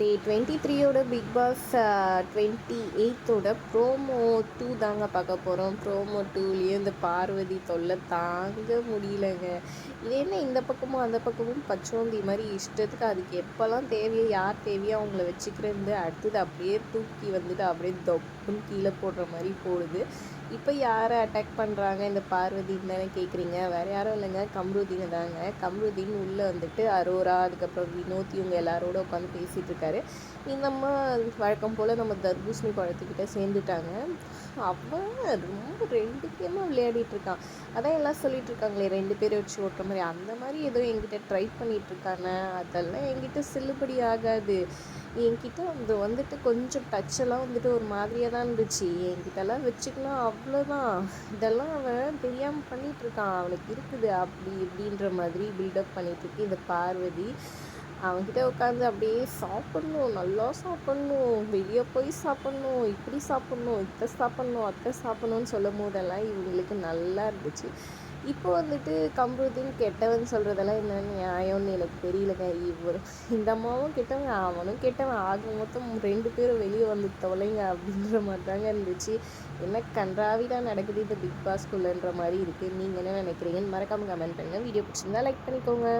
டே twenty த்ரீயோட Bigg Boss twenty எயித்தோட promo two தாங்க பார்க்க போகிறோம் ப்ரோமோ டூலேயும் இந்த பார்வதி தொல்லை தாங்க முடியலங்க. இது என்ன இந்த பக்கமும் அந்த பக்கமும் பச்சோந்தி மாதிரி இஷ்டத்துக்கு அதுக்கு எப்போல்லாம் தேவையோ யார் தேவையோ அவங்கள வச்சுக்கிறது அடுத்தது அப்படியே தூக்கி வந்துட்டு அப்படியே தொப்புன்னு கீழே போடுற மாதிரி போடுது. இப்போ யாரை அட்டாக் பண்ணுறாங்க இந்த பார்வதின்னு தானே கேட்குறீங்க வேறு யாரும் இல்லைங்க. கம்ருதீன் தாங்க. கம்ருதீன் உள்ளே வந்துட்டு அரோரா அதுக்கப்புறம் வினோத் இவங்க எல்லாரோட உட்காந்து பேசிகிட்டு இருக்காங்க. இருக்காரு. இந்த அம்மா வழக்கம் போல் நம்ம தர்பூசணி பழத்துக்கிட்ட சேர்ந்துட்டாங்க. அவன் ரொம்ப ரெண்டு கேமாக விளையாடிட்டு இருக்கான் அதான் எல்லாம் சொல்லிட்டு இருக்காங்களே ரெண்டு பேரை வச்சு ஓட்டுற மாதிரி. அந்த மாதிரி ஏதோ என்கிட்ட ட்ரை பண்ணிட்டு இருக்காங்க. அதெல்லாம் என்கிட்ட செல்லுபடி ஆகாது. என்கிட்ட அது வந்துட்டு கொஞ்சம் டச்செல்லாம் வந்துட்டு ஒரு மாதிரியாக தான் இருந்துச்சு. என்கிட்டலாம் வச்சுக்கலாம் அவ்வளோதான் இதெல்லாம் அவன் தெரியாமல் பண்ணிகிட்ருக்கான் அவனுக்கு இருக்குது. அப்படி இப்படின்ற மாதிரி பில்டப் பண்ணிகிட்ருக்கு இந்த பார்வதி அவன்கிட்ட உட்காந்து அப்படியே சாப்பிட்ணும் நல்லா சாப்பிட்ணும் வெளியே போய் சாப்பிட்ணும் இப்படி சாப்பிட்ணும் இத்தை சாப்பிட்ணும் அத்தை சாப்பிட்ணுன்னு சொல்லும் போதெல்லாம் இவங்களுக்கு நல்லா இருந்துச்சு. இப்போ வந்துட்டு கம்ருதீன் கெட்டவன் சொல்கிறதெல்லாம் என்ன நியாயம்னு எனக்கு தெரியலங்க. இவர் இந்த அம்மாவும் கெட்டவன் அவனும் கெட்டவன். ஆக மொத்தம் ரெண்டு பேரும் வெளியே வந்து தொலைங்க அப்படின்ற மாதிரி தாங்க இருந்துச்சு. என்ன கன்றாவிதான் நடக்குது இந்த பிக் பாஸ்குள்ளன்ற மாதிரி இருக்குது நீங்கள் என்ன நினைக்கிறீங்கன்னு மறக்காமல் கமெண்ட் பண்ணுங்கள் வீடியோ பிடிச்சிருந்தா லைக் பண்ணிக்கோங்க.